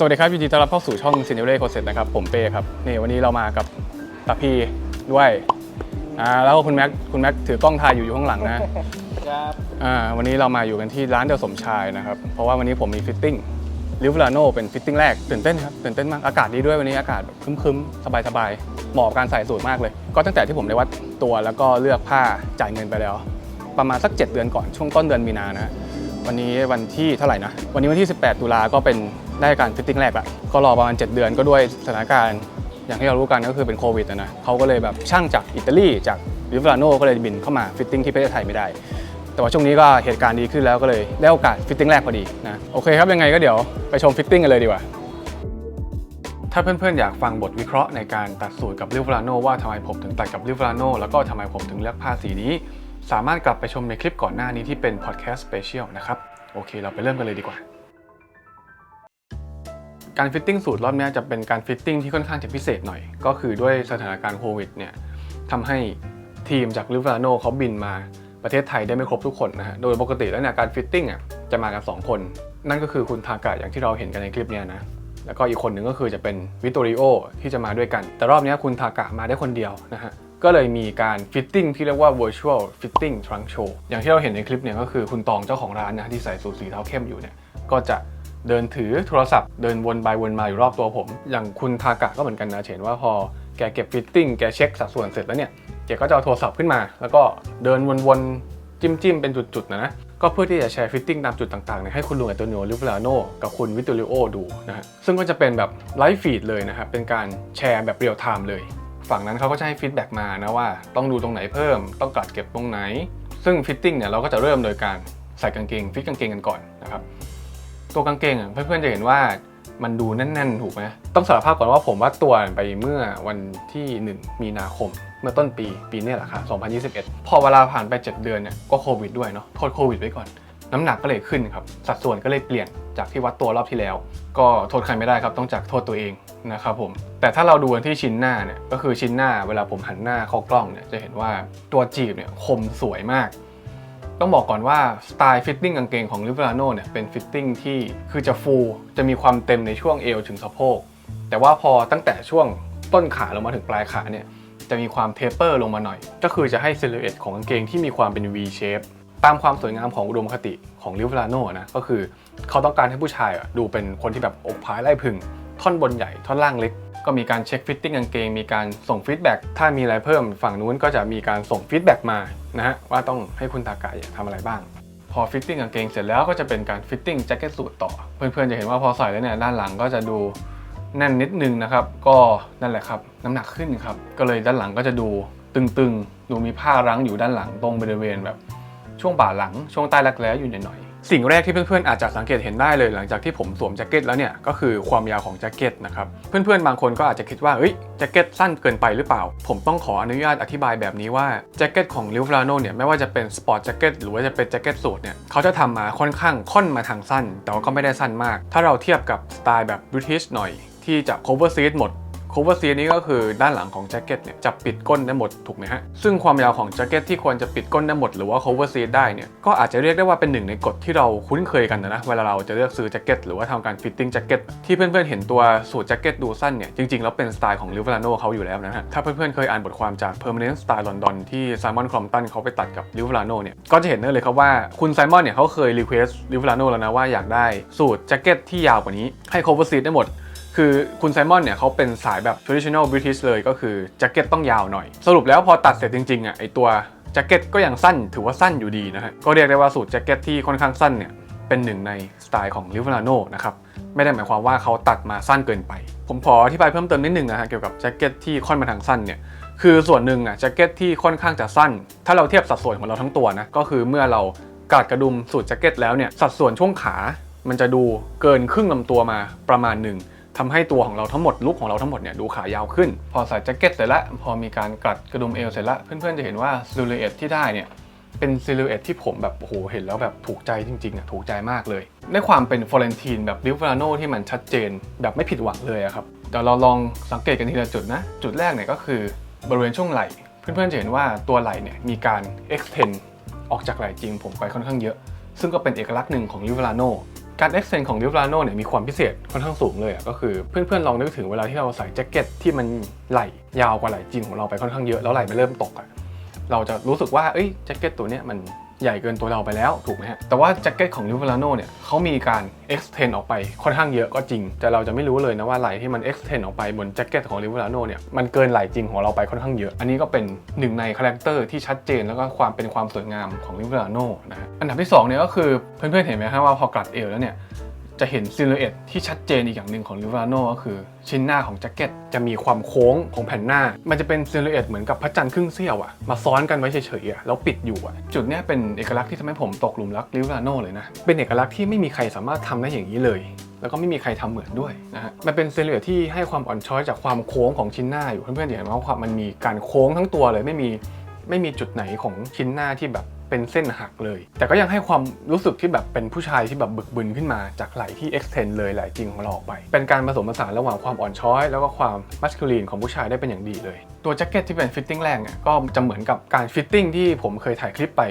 สวัสดีครับยินดีต้อนรับเข้าสู่ช่องซีเนเร่โคเซ็ตนะครับ ผมเป้ครับ นี่วันนี้เรามากับตาพีด้วยอ่าแล้วก็คุณแม็กคุณแม็กถือกล้องถ่ายอยู่อยู่ข้างหลังนะครับอ่าวันนี้เรามาอยู่กันที่ร้านเดลสมชายนะครับ เพราะว่าวันนี้ผมมีฟิตติ้งลิฟลาโนเป็นฟิตติ้งแรกตื่นเต้นครับตื่นเต้นมากอากาศดีด้วยวันนี้อากาศแบบครึ้มๆ สบายๆ เหมาะกับการใส่สูทมากเลย ก็ตั้งแต่ที่ผมได้วัดตัวแล้วก็เลือกผ้าจ่ายเงินไปแล้ว ประมาณสัก 7 เดือนก่อนช่วงต้นเดือนมีนานะวันนี้วันที่เท่าไหร่นะวันนี้วันที่ 18 ตุลาก็เป็น ได้การฟิตติ้งแรกละก็รอประมาณ 7 เดือนก็ด้วยสถานการณ์อย่างที่เรารู้กันก็คือเป็นโควิดนะนะเขาก็เลยแบบช่างจากอิตาลีจากลิฟลาโนก็เลยบินเข้ามาฟิตติ้งที่ประเทศไทยไม่ได้ แต่ว่าช่วงนี้ก็เหตุการณ์ดีขึ้นแล้วก็เลยได้โอกาสฟิตติ้งแรกพอดีนะโอเคครับยังไงก็เดี๋ยวไปชมฟิตติ้งกันเลยดีกว่าถ้าเพื่อนๆอยากฟังบทวิเคราะห์ในการตัดสูตรกับลิฟลาโนว่าทำไมผมถึงตัดกับลิฟลาโนแล้วก็ทำไมผมถึงเลือกผ้าสีนี้ สามารถกลับไปชมในคลิปก่อนหน้านี้ที่เป็นพอดแคสต์สเปเชียลนะครับโอเคเราไปเริ่มกันเลยดีกว่า การฟิตติ้งสูตรรอบนี้จะเป็นการฟิตติ้งที่ค่อนข้างจะพิเศษหน่อย ก็คือด้วยสถานการณ์โควิดเนี่ยทำให้ทีมจากลิฟลาโนเขาบินมาประเทศไทยได้ไม่ครบทุกคนนะฮะ โดยปกติแล้วเนี่ยการฟิตติ้งอะจะมากัน 2 คน นั่นก็คือคุณทากะอย่างที่เราเห็นกันในคลิปเนี้ยนะ แล้วก็อีกคนหนึ่งก็คือจะเป็นวิตตอริโอที่จะมาด้วยกัน แต่รอบนี้คุณทากะมาได้คนเดียวนะฮะ ก็เลยมีการฟิตติ้งที่เรียกว่า virtual fitting trunk show อย่างที่เราเห็นในคลิปเนี่ยก็คือคุณตองเจ้าของร้านนะที่ใส่สูทสีเทาเข้มอยู่เนี่ย ก็จะ เดินถือโทรศัพท์เดินวนไปวนมาอยู่รอบตัวผม อย่างคุณทากะก็เหมือนกันนะเห็นว่าพอแกเก็บฟิตติ้งแกเช็คสัดส่วนเสร็จแล้วเนี่ยแกก็จะเอาโทรศัพท์ขึ้นมา แล้วก็เดินวนๆจิ้มๆเป็นจุดๆนะนะก็เพื่อที่จะแชร์ฟิตติ้งตามจุดต่างๆให้คุณลุงอัตโนลิฟลาโนกับคุณวิตตอริโอดูนะฮะซึ่งก็จะเป็นแบบไลฟ์ฟีดเลยนะครับเป็นการแชร์แบบเรียลไทม์เลย ฝั่งนั้นเขาก็จะให้ฟีดแบ็กมานะว่าต้องดูตรงไหนเพิ่ม ต้องกัดเก็บตรงไหน ซึ่งฟิตติ้งเนี่ยเราก็จะเริ่มโดยการใส่กางเกงฟิตกางเกงกันก่อนนะครับ ตัวกางเกงอะเพื่อนๆจะเห็นว่ามันดูแน่นๆถูกไหมต้องสารภาพก่อนว่าผมวัดตัวไปเมื่อวันที่ 1 มีนาคม เมื่อต้นปีปีนี้แหละค่ะ2021 พอเวลาผ่านไป 7 เดือนเนี่ยก็โควิดด้วยเนาะโทษโควิดไว้ก่อน น้ำหนักก็เลยขึ้นครับ สัดส่วนก็เลยเปลี่ยนจากที่วัดตัวรอบที่แล้ว ก็โทษใครไม่ได้ครับต้องจากโทษตัวเองนะครับผมแต่ถ้าเราดูที่ชิ้นหน้าเนี่ยก็คือชิ้นหน้าเวลาผมหันหน้าเข้ากล้องเนี่ยจะเห็นว่าตัวจีบเนี่ยคมสวยมาก ต้องบอกก่อนว่าสไตล์ฟิตติ้งกางเกงของลิเวอร์โนเนี่ยเป็นฟิตติ้งที่คือจะฟูจะมีความเต็มในช่วงเอวถึงสะโพก แต่ว่าพอตั้งแต่ช่วงต้นขาลงมาถึงปลายขาเนี่ยจะมีความเทเปอร์ลงมาหน่อย ก็คือจะให้ซิลูเอตของกางเกงที่มีความเป็น V shape ตามความสวยงามของอุดมคติของลิเวอร์โนนะก็คือเขาต้องการให้ผู้ชายอะดูเป็นคนที่แบบอกผายไล่พึง ท่อนบนใหญ่ท่อนล่างเล็ก ก็มีการเช็คฟิตติ้งกางเกง มีการส่งฟีดแบ็กถ้ามีอะไรเพิ่มฝั่งนู้นก็จะมีการส่งฟีดแบ็กมานะฮะว่าต้องให้คุณตากายทำอะไรบ้าง พอฟิตติ้งกางเกงเสร็จแล้วก็จะเป็นการฟิตติ้งแจ็คเก็ตสูทต่อ เพื่อนๆจะเห็นว่าพอใส่แล้วเนี่ยด้านหลังก็จะดูแน่นนิดนึงนะครับ ก็นั่นแหละครับน้ำหนักขึ้นครับก็เลยด้านหลังก็จะดูตึงๆ ดูมีผ้ารั้งอยู่ด้านหลังตรงบริเวณแบบช่วงบ่าหลังช่วงใต้รักแร้อยู่หน่อย สิ่งแรกที่เพื่อนๆอาจจะสังเกตเห็นได้เลยหลังจากที่ผมสวมแจ็คเก็ตแล้วเนี่ยก็คือความยาวของแจ็คเก็ตนะครับเพื่อนๆบางคนก็อาจจะคิดว่าเอ้ยแจ็คเก็ตสั้นเกินไปหรือเปล่า ผมต้องขออนุญาตอธิบายแบบนี้ว่าแจ็คเก็ตของลิฟลาโนเนี่ยไม่ว่าจะเป็นสปอร์ตแจ็คเก็ตหรือว่าจะเป็นแจ็คเก็ตสูทเนี่ยเขาจะทำมาค่อนข้างค่อนมาทางสั้น แต่ว่าก็ไม่ได้สั้นมาก ถ้าเราเทียบกับสไตล์แบบบริ t ิชหน่อยที่จะ cover seat หมด cover seat นี้ก็คือด้านหลังของแจ็คเก็ตเนี่ยจะปิดก้นได้หมดถูกไหมฮะ ซึ่งความยาวของแจ็คเก็ตที่ควรจะปิดก้นได้หมดหรือว่า cover seat ได้เนี่ยก็อาจจะเรียกได้ว่าเป็นหนึ่งในกฎที่เราคุ้นเคยกันนะนะเวลาเราจะเลือกซื้อแจ็คเก็ตหรือว่าทำการ fitting แจ็คเก็ตที่เพื่อนๆเห็นตัวสูทแจ็คเก็ตดูสั้นเนี่ยจริงๆแล้วเป็นสไตล์ของลิเวอร์โนเขาอยู่แล้วนะฮะถ้าเพื่อนๆเคยอ่านบทความจาก permanent style London ที่ไซมอนครอมตันเขาไปตัดกับลิเวอร์โนเนี่ยก็จะเห็นได้เลยครับว่าคุณไซมอนเนี่ยเขาเคยรีเควสลิเวอร์โนแล้วนะว่าอยากได้สูทแจ็คเก็ตที่ยาวกว่านี้ให้ cover seat ได้หมด คือคุณไซมอนเนี่ยเขาเป็นสายแบบ traditional British เลยก็คือแจ็คเก็ตต้องยาวหน่อย สรุปแล้วพอตัดเสร็จจริงๆอะไอตัวแจ็คเก็ตก็ยังสั้นถือว่าสั้นอยู่ดีนะฮะก็เรียกได้ว่าสูตรแจ็คเก็ตที่ค่อนข้างสั้นเนี่ยเป็นหนึ่งในสไตล์ของลิเวอร์โนนะครับไม่ได้หมายความว่าเขาตัดมาสั้นเกินไป ผมขออธิบายเพิ่มเติมนิดนึงนะฮะเกี่ยวกับแจ็คเก็ตที่ค่อนมาทางสั้นเนี่ยคือส่วนหนึ่งอะแจ็คเก็ตที่ค่อนข้างจะสั้น ถ้าเราเทียบสัดส่วนของเราทั้งตัวนะก็คือเมื่อเรากาดกระดุมสูตรแจ็คเก็ตแล้วเนี่ยสัดส่วนช่วงขา มันจะดูเกินครึ่งลำตัวมาประมาณหนึ่ง ทำให้ตัวของเราทั้งหมดลุคของเราทั้งหมดเนี่ยดูขายาวขึ้น พอใส่แจ็คเก็ตเสร็จล้วพอมีการกลัดกระดุมเอวเสร็จล้วเพื่อนๆจะเห็นว่าซิลูเอตที่ได้เนี่ยเป็นซิลูเอตที่ผมแบบโอ้โหเห็นแล้วแบบถูกใจจริงๆอะถูกใจมากเลยในความเป็นฟลอเรนทีนแบบลิเวอร์โนที่มันชัดเจนแบบไม่ผิดหวังเลยอะครับเดี๋ยวเราลองสังเกตกันทีละจุดนะ จุดแรกเนี่ยก็คือบริเวณช่วงไหล่เพื่อนๆจะเห็นว่าตัวไหล่เนี่ยมีการ extend ออกจากไหล่จริงผมไปค่อนข้างเยอะ ซึ่งก็เป็นเอกลักษณ์หนึ่งของลิเวอร์โน การเอ็กเซนของดิฟลาโนเนี่ยมีความพิเศษค่อนข้างสูงเลยอะก็คือเพื่อนๆลองนึกถึงเวลาที่เราใส่แจ็คเก็ตที่มันไหลยาวกว่าไหล่จริงของเราไปค่อนข้างเยอะแล้วไหล่มันเริ่มตกอะเราจะรู้สึกว่าเอ้ยแจ็คเก็ตตัวเนี้ยมัน ใหญ่เกินตัวเราไปแล้วถูกไหมฮะ แต่ว่าแจ็คเก็ตของ Liv Lano เนี่ยเขามีการ extend ออกไปค่อนข้างเยอะก็จริง แต่เราจะไม่รู้เลยนะว่าไหลที่มัน extend ออกไปบนแจ็คเก็ตของ Liv Lano เนี่ยมันเกินไหลจริงของเราไปค่อนข้างเยอะ อันนี้ก็เป็นหนึ่งในคาแรคเตอร์ที่ชัดเจนแล้วก็ความเป็นความสวยงามของ Liv Lano นะฮะอันดับที่สองเนี่ยก็คือเพื่อนๆเห็นไหมฮะว่าพอกลัดเอวแล้วเนี่ย จะเห็นซิลูเอตที่ชัดเจนอีกอย่างหนึ่งของลิวาโนก็คือ ชิ้นหน้าของแจ็คเก็ตจะมีความโค้งของแผ่นหน้า มันจะเป็นซิลูเอตเหมือนกับพระจันทร์ครึ่งเสี้ยวอะมาซ้อนกันไว้เฉยๆอะแล้วปิดอยู่อะจุดนี้เป็นเอกลักษณ์ที่ทำให้ผมตกหลุมรักลิวาโนเลยนะเป็นเอกลักษณ์ที่ไม่มีใครสามารถทำได้อย่างนี้เลยแล้วก็ไม่มีใครทำเหมือนด้วยนะฮะ มันเป็นซิลูเอตที่ให้ความอ่อนช้อยจากความโค้งของชิ้นหน้าอยู่ เพื่อนๆจะเห็นว่าความมันมีการโค้งทั้งตัวเลยไม่มีไม่มีจุดไหนของชิ้นหน้าที่แบบ เป็นเส้นหักเลย แต่ก็ยังให้ความรู้สึกที่แบบเป็นผู้ชายที่แบบบึกบึนขึ้นมาจากไหล่ที่ extend เลยไหล่จริงของเราออกไป เป็นการผสมผสานระหว่างความอ่อนช้อย แล้วก็ความ masculine ของผู้ชายได้เป็นอย่างดีเลย ตัวแจ็คเก็ตที่เป็นฟิตติ้งแรกเนี่ยก็จะเหมือนกับการฟิตติ้งที่ผมเคยถ่ายคลิปไป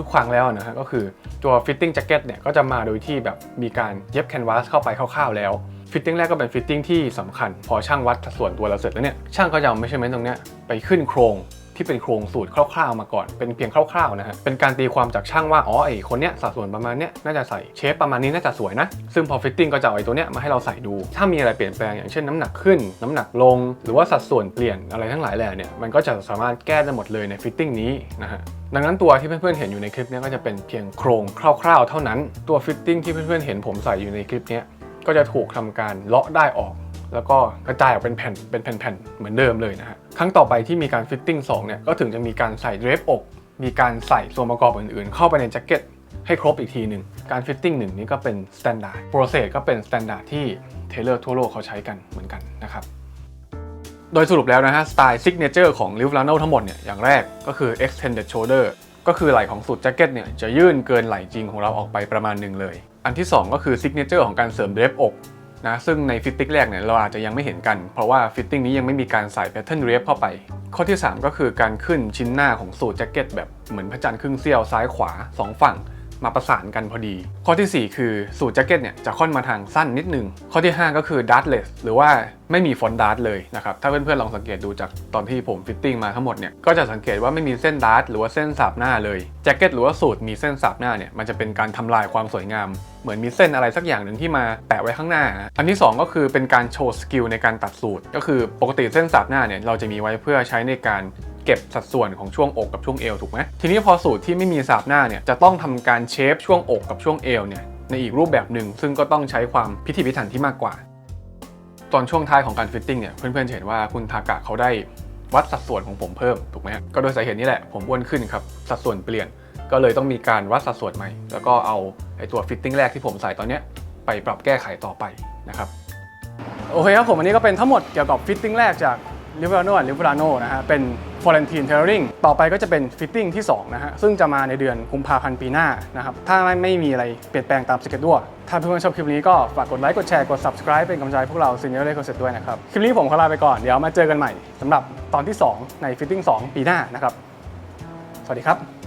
ทุกๆครั้งแล้วนะฮะก็คือตัวฟิตติ้งแจ็คเก็ตเนี่ยก็จะมาโดยที่แบบมีการเย็บแคนวาสเข้าไปคร่าวๆแล้วฟิตติ้งแรกก็เป็นฟิตติ้งที่สำคัญ พอช่างวัดส่วนตัวเราเสร็จแล้วเนี่ยช่างก็จะเอาไม่ใช่เมนตรงเนี้ยไปขึ้นโครง ที่เป็นโครงสูตรคร่าวๆมาก่อน เป็นเพียงคร่าวๆนะฮะ เป็นการตีความจากช่างว่า อ๋อไอคนเนี้ยสัดส่วนประมาณเนี้ยน่าจะใส่เชฟประมาณนี้น่าจะสวยนะ ซึ่งพอฟิตติ้งก็จะเอาไอตัวเนี้ยมาให้เราใส่ดู ถ้ามีอะไรเปลี่ยนแปลงอย่างเช่นน้ำหนักขึ้น น้ำหนักลง หรือว่าสัดส่วนเปลี่ยนอะไรทั้งหลายแหล่เนี่ย มันก็จะสามารถแก้ได้หมดเลยในฟิตติ้งนี้นะฮะดังนั้นตัวที่เพื่อนๆเห็นอยู่ในคลิปเนี้ยก็จะเป็นเพียงโครงคร่าวๆ เท่านั้น ตัวฟิตติ้งที่เพื่อนๆเห็นผมใส่อยู่ในคลิปเนี้ยก็จะถูกทำการเลาะได้ออก แล้วก็กระจายออกเป็นแผ่นเป็นแผ่นๆเหมือนเดิมเลยนะฮะครั้งต่อไปที่มีการฟิตติ้ง2เนี่ยก็ถึงจะมีการใส่เดรฟอก มีการใส่ส่วนประกอบอื่นๆ เข้าไปในแจ็คเก็ตให้ครบอีกทีหนึ่งการฟิตติ้งหนึ่งนี้ก็เป็นสแตนดาร์ดโปรเซสก็เป็นสแตนดาร์ดที่เทเลอร์ทั่วโลกเขาใช้กันเหมือนกันนะครับโดยสรุปแล้วนะฮะสไตล์ซิกเนเจอร์ของ l i v l a n o ทั้งหมดเนี่ยอย่างแรกก็คือ extended shoulder ก็คือไหล่ของสูตรแจ็คเก็ตเนี่ยจะยื่นเกินไหล่จริงของเราออกไปประมาณหนึ่งเลย อันที่ 2 ก็คือซิกเนเจอร์ของการเสริมเดรฟอก นะซึ่งในฟิตติ้งแรกเนี่ยเราอาจจะยังไม่เห็นกัน เพราะว่าฟิตติ้งนี้ยังไม่มีการใส่แพทเทิร์นเรฟเข้าไป ข้อที่ 3 ก็คือการขึ้นชิ้นหน้าของสูตรแจ็คเก็ตแบบเหมือนพระจันทร์ครึ่งเสี้ยวซ้ายขวาสองฝั่งมาประสานกันพอดี ข้อทีสี่4 คือสูตรแจ็คเก็ตเนี่ยจะค่อนมาทางสั้นนิดนึง ข้อที่ 5 ก็คือ dartless หรือว่าไม่มีฟอนต์ดาร์ตเลยนะครับ ถ้าเพื่อนๆลองสังเกตดูจากตอนที่ผมฟิตติ้งมาทั้งหมดเนี่ย ก็จะสังเกตว่าไม่มีเส้นดาร์ตหรือว่าเส้นสาบหน้าเลย จ็คเก็ตหรือว่าสูตรมีเส้นสาบหน้าเนี่ยมันจะเป็นการทำลายความสวยงาม เหมือนมีเส้นอะไรสักอย่างหนึ่งที่มาแปะไว้ข้างหน้าอันที่ 2 ก็คือเป็นการโชว์สกิลในการตัดสูตรก็คือปกติเส้นสาบหน้าเนี่ยเราจะมีไว้เพื่อใช้ในการเก็บสัดส่วนของช่วงอกกับช่วงเอวถูกไหมทีนี้พอสูตรที่ไม่มีสาบหน้าเนี่ยจะต้องทำการเชฟช่วงอกกับช่วงเอวเนี่ยในอีกรูปแบบหนึ่งซึ่งก็ต้องใช้ความพิถีพิถันที่มากกว่า ตอนช่วงท้ายของการฟิตติ้งเนี่ยเพื่อนๆเห็นว่าคุณทากะเขาได้วัดสัดส่วนของผมเพิ่มถูกไหมก็โดยสาเหตุนี้แหละผมอ้วนขึ้นครับสัดส่วนเปลี่ยน ก็เลยต้องมีการวัดสัดส่วนใหม่ แล้วก็เอาไอตัวฟิตติ้งแรกที่ผมใส่ตอนเนี้ยไปปรับแก้ไขต่อไปนะครับโอเคครับผมอันนี้ก็เป็นทั้งหมดเกี่ยวกับฟิตติ้งแรกจาก l i v e r a n o และ l i v e r a n o นะฮะเป็น Florentine Tailoring ต่อไปก็จะเป็นฟิตติ้งที่2นะฮะซึ่งจะมาในเดือนกุมภาพันธ์ปีหน้านะครับถ้าไม่ไม่มีอะไรเปลี่ยนแปลงตามสเกจด้วยถ้าเพื่อนๆชอบคลิปนี้ก็ฝากกดไลค์กดแชร์กด subscribe เป็นกำลังใจพวกเรา Senior l e c o n c e p t ด้วยนะครับคลิปนี้ผมขอลาไปก่อนเดี๋ยวมาเจอกันใหม่สำหรับตอนที่ 2 ในฟิตติ้ง2ปีหน้านะครับสวัสดีครับ